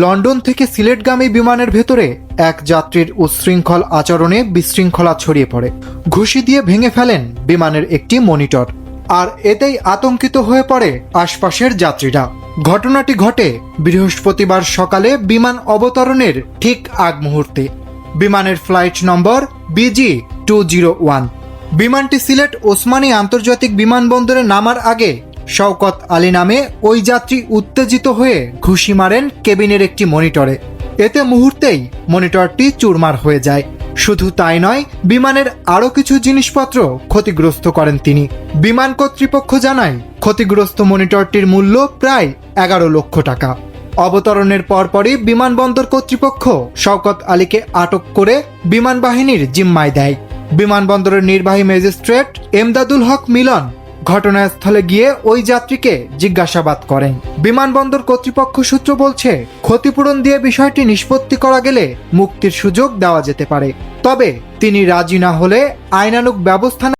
London থেকে সিলেটগামী বিমানের ভেতরে এক যাত্রীর উচ্ছৃঙ্খল আচরণে বিশৃঙ্খলা ছড়িয়ে পড়ে। ঘুষি দিয়ে ভেঙে ফেলেন বিমানের একটি মনিটর। আর এতেই আতঙ্কিত হয়ে পড়ে আশপাশের যাত্রীরা। ঘটনাটি ঘটে বৃহস্পতিবার সকালে বিমান অবতরণের ঠিক আগ মুহূর্তে। বিমানের flight number BG two zero one. বিমানটি সিলেট ওসমানী আন্তর্জাতিক বিমানবন্দরে নামার আগে শওকত আলী নামে ওই যাত্রী উত্তেজিত হয়ে ঘুষি মারেন কেবিনের একটি মনিটরে। এতে মুহূর্তেই মনিটরটি চুরমার হয়ে যায়। শুধু তাই নয়, বিমানের আরও কিছু জিনিসপত্র ক্ষতিগ্রস্ত করেন তিনি। বিমান কর্তৃপক্ষ জানায়, ক্ষতিগ্রস্ত মনিটরটির মূল্য প্রায় এগারো লক্ষ টাকা। অবতরণের পরপরই বিমানবন্দর কর্তৃপক্ষ শওকত আলীকে আটক করে বিমান বাহিনীর জিম্মায় দেয়। বিমানবন্দরের নির্বাহী ম্যাজিস্ট্রেট এমদাদুল হক মিলন ঘটনাস্থলে গিয়ে ওই যাত্রীকে জিজ্ঞাসাবাদ করেন। বিমানবন্দর কর্তৃপক্ষ সূত্র বলছে, ক্ষতিপূরণ দিয়ে বিষয়টি নিষ্পত্তি করা গেলে মুক্তির সুযোগ দেওয়া যেতে পারে। তবে তিনি রাজি না হলে আইনানুক ব্যবস্থা